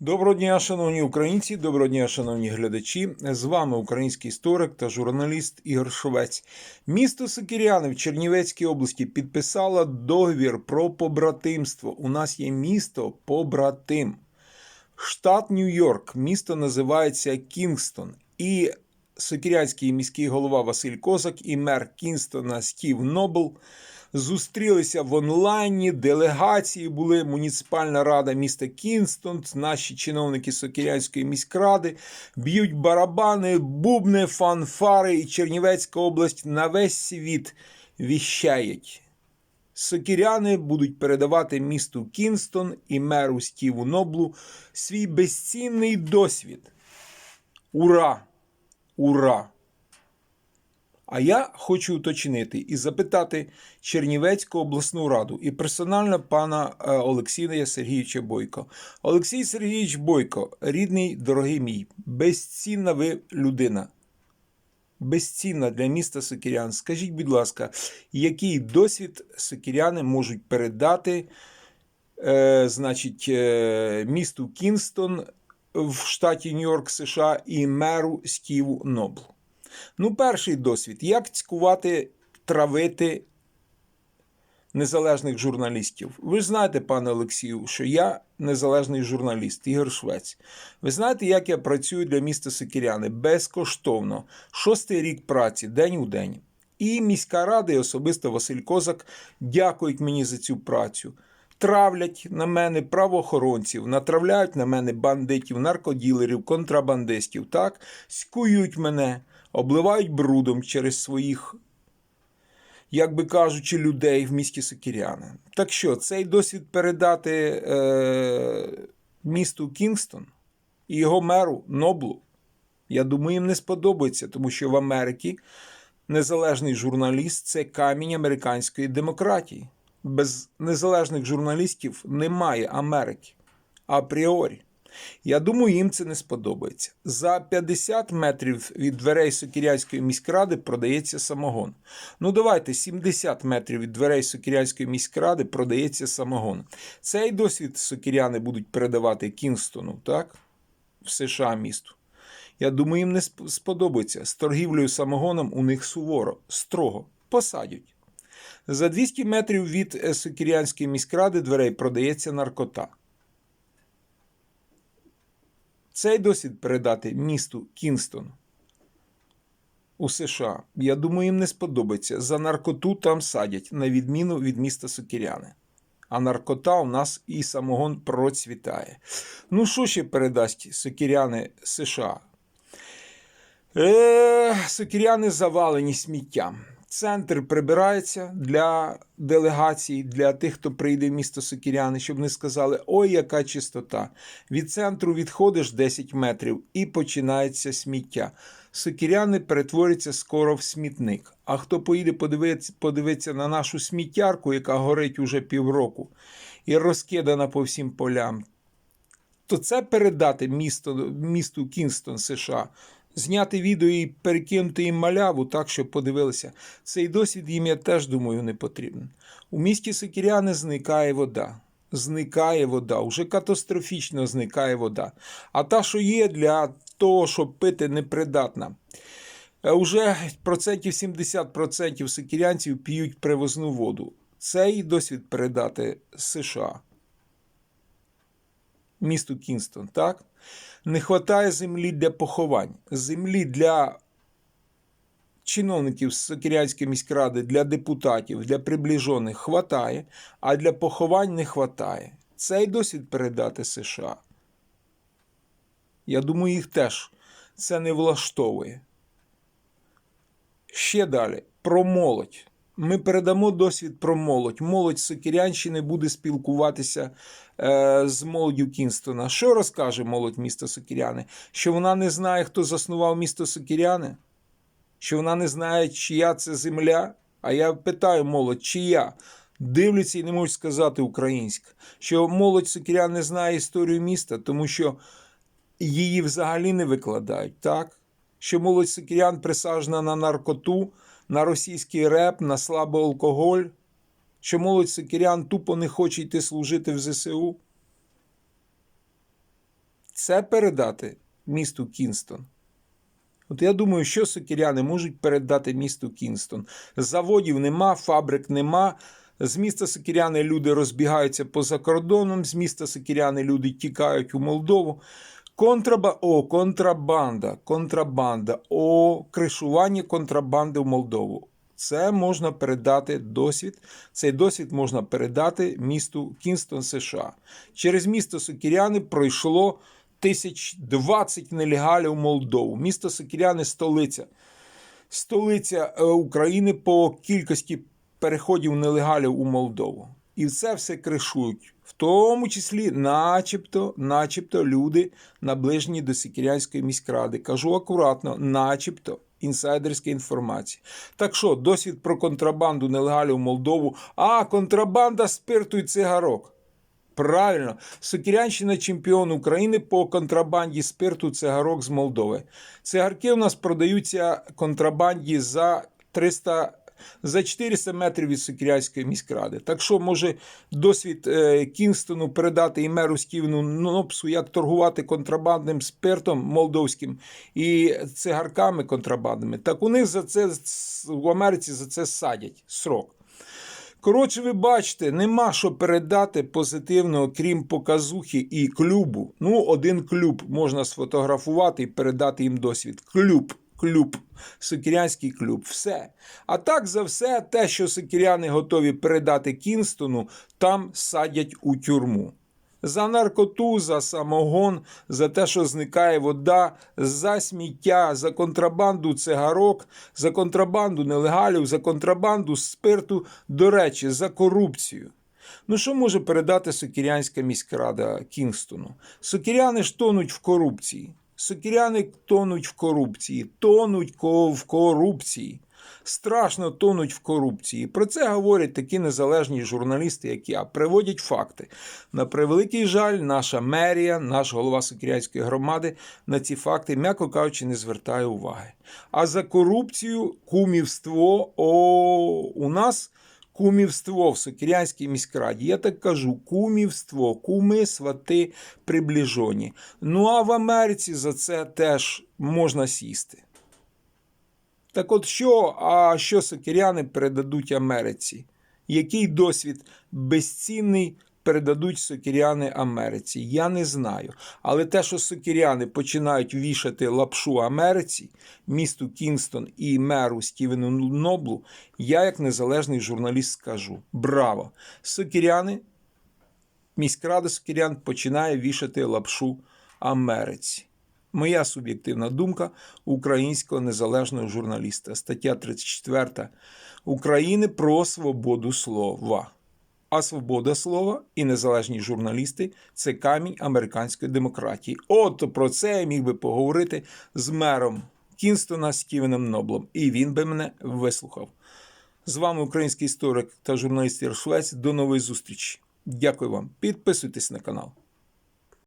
Доброго дня, шановні українці, доброго дня, шановні глядачі. З вами український історик та журналіст Ігор Шовець. Місто Сокиряни в Чернівецькій області підписало договір про побратимство. У нас є місто побратим. Штат Нью-Йорк, місто називається Кінгстон. І Сокирянський міський голова Василь Козак і мер Кінстона Стів Нобл зустрілися в онлайні. Делегації були муніципальна рада міста Кінстон, наші чиновники Сокирянської міськради, б'ють барабани, бубни, фанфари, і Чернівецька область на весь світ віщають. Сокіряни будуть передавати місту Кінстон і меру Стіву Ноблу свій безцінний досвід. Ура! Ура! А я хочу уточнити і запитати Чернівецьку обласну раду і персонально пана е, Олексія Сергійовича Бойко. Олексій Сергійович Бойко, рідний, дорогий мій, безцінна ви людина. Безцінна для міста Сокірян. Скажіть, будь ласка, який досвід сокіряни можуть передати е, значить, е, місту Кінстон в штаті Нью-Йорк, США і меру Стіву Ноблу? Ну, перший досвід. Як цькувати, травити незалежних журналістів? Ви ж знаєте, пане Олексію, що я незалежний журналіст, Ігор Швець. Ви знаєте, як я працюю для міста Сокіряни безкоштовно. Шостий рік праці, день у день. І міська рада, і особисто Василь Козак дякують мені за цю працю. Травлять на мене правоохоронців, натравляють на мене бандитів, наркоділерів, контрабандистів, так? Скують мене, обливають брудом через своїх, як би кажучи, людей в місті Сокіряни. Так що, цей досвід передати е, місту Кінгстон і його меру Ноблу, я думаю, їм не сподобається, тому що в Америці незалежний журналіст це камінь американської демократії. Без незалежних журналістів немає Америки апріорі. Я думаю, їм це не сподобається. За 50 метрів від дверей Сокірянської міськради продається самогон. Ну, давайте 70 метрів від дверей Сокірянської міськради продається самогон. Цей досвід сокіряни будуть передавати Кінстону, так? В США місту. Я думаю, їм не сподобається. З торгівлею самогоном у них суворо, строго посадять. За 200 метрів від е, Сокірянської міськради дверей продається наркота. Цей досвід передати місту Кінстон у США. Я думаю, їм не сподобається. За наркоту там садять, на відміну від міста Сокіряни. А наркота у нас і самогон процвітає. Ну, що ще передасть Сокіряни США? Е, Сокіряни завалені сміттям. Центр прибирається для делегацій, для тих, хто прийде в місто Сокіряни, щоб не сказали, ой, яка чистота. Від центру відходиш 10 метрів і починається сміття. Сокіряни перетворяться скоро в смітник. А хто поїде подивитися, подивитися на нашу сміттярку, яка горить уже півроку, і розкидана по всім полям, то це передати місто, місту Кінстон, США, зняти відео і перекинути їм маляву так, щоб подивилися. Цей досвід їм, я теж думаю, не потрібен. У місті Сокіряни зникає вода. Зникає вода, уже катастрофічно зникає вода. А та, що є для того, щоб пити, непридатна. Е, Уже процентів 70% сокірянців п'ють привозну воду. Цей досвід передати США місту Кінстон, так? Не вистачає землі для поховань, землі для чиновників Сокирянської міськради, для депутатів, для приближених хватає, а для поховань не вистачає. Цей досвід передати США. Я думаю, їх теж це не влаштовує. Ще далі про молодь. Ми передамо досвід про молодь. Молодь Сокірянщини буде спілкуватися е, з молоддю Кінстона. Що розкаже молодь міста Сокіряни? Що вона не знає, хто заснував місто Сокіряни? Що вона не знає, чия це земля? А я питаю молодь, чия? Дивляться і не можуть сказати українська. Що молодь Сокірян не знає історію міста, тому що її взагалі не викладають, так? Що молодь Сокірян присаджена на наркоту, на російський реп, на слабий алкоголь, що молодь Сокірян тупо не хоче йти служити в ЗСУ. це передати місту Кінстон. От я думаю, що сокиряни можуть передати місту Кінстон. Заводів нема, фабрик нема. З міста Сокиряни люди розбігаються поза кордоном, з міста Сокиряни люди тікають у Молдову. Контраба... О, контрабанда, контрабанда, о, кришування контрабанди в Молдову. Це можна передати досвід. Цей досвід можна передати місту Кінстон, США. Через місто Сокиряни пройшло тисяч 20 нелегалів в Молдову. Місто Сокиряни столиця. Столиця е, України по кількості переходів нелегалів у Молдову. І це все кришують. В тому числі, начебто, начебто, люди наближені до Сікірянської міськради. Кажу акуратно, начебто. Інсайдерська інформація. Так що, досвід про контрабанду нелегалів в Молдову, а контрабанда спирту і цигарок. Правильно, Сокірянщина чемпіон України по контрабанді спирту цигарок з Молдови. Цигарки у нас продаються контрабанді за 300 за 400 метрів від Сокірянської міськради. Так що, може, досвід е, Кінстону передати і меру Стівену Нопсу, як торгувати контрабандним спиртом молдовським і цигарками контрабандними. Так у них за це в Америці за це садять срок. Коротше, ви бачите, нема що передати позитивного, крім показухи і клюбу. Ну, один клюб можна сфотографувати і передати їм досвід. Клюб, клюб, сокірянський клюб, все. А так за все, те, що сокіряни готові передати Кінстону, там садять у тюрму. За наркоту, за самогон, за те, що зникає вода, за сміття, за контрабанду цигарок, за контрабанду нелегалів, за контрабанду спирту, до речі, за корупцію. Ну, що може передати Сокірянська міськрада Кінгстону? Сокіряни ж тонуть в корупції. Сокіряни тонуть в корупції, тонуть в корупції. Страшно тонуть в корупції. Про це говорять такі незалежні журналісти, як я. Приводять факти. На превеликий жаль, наша мерія, наш голова Сокірянської громади на ці факти, м'яко кажучи, не звертає уваги. А за корупцію, кумівство, о, у нас кумівство в Сокірянській міськраді. Я так кажу: кумівство, куми, свати, приближені. Ну а в Америці за це теж можна сісти. Так от що, а що сокиряни передадуть Америці? Який досвід безцінний передадуть сокиряни Америці? Я не знаю. Але те, що сокиряни починають вішати лапшу Америці, місту Кінстон і меру Стівену Ноблу, я, як незалежний журналіст, скажу: браво! Сокиряни, міськрада сокирян починає вішати лапшу Америці. Моя суб'єктивна думка українського незалежного журналіста. Стаття 34 України про свободу слова. А свобода слова і незалежні журналісти це камінь американської демократії. От про це я міг би поговорити з мером Кінстона Стівеном Ноблом, і він би мене вислухав. З вами український історик та журналіст Яршвець. До нової зустрічі. Дякую вам. Підписуйтесь на канал.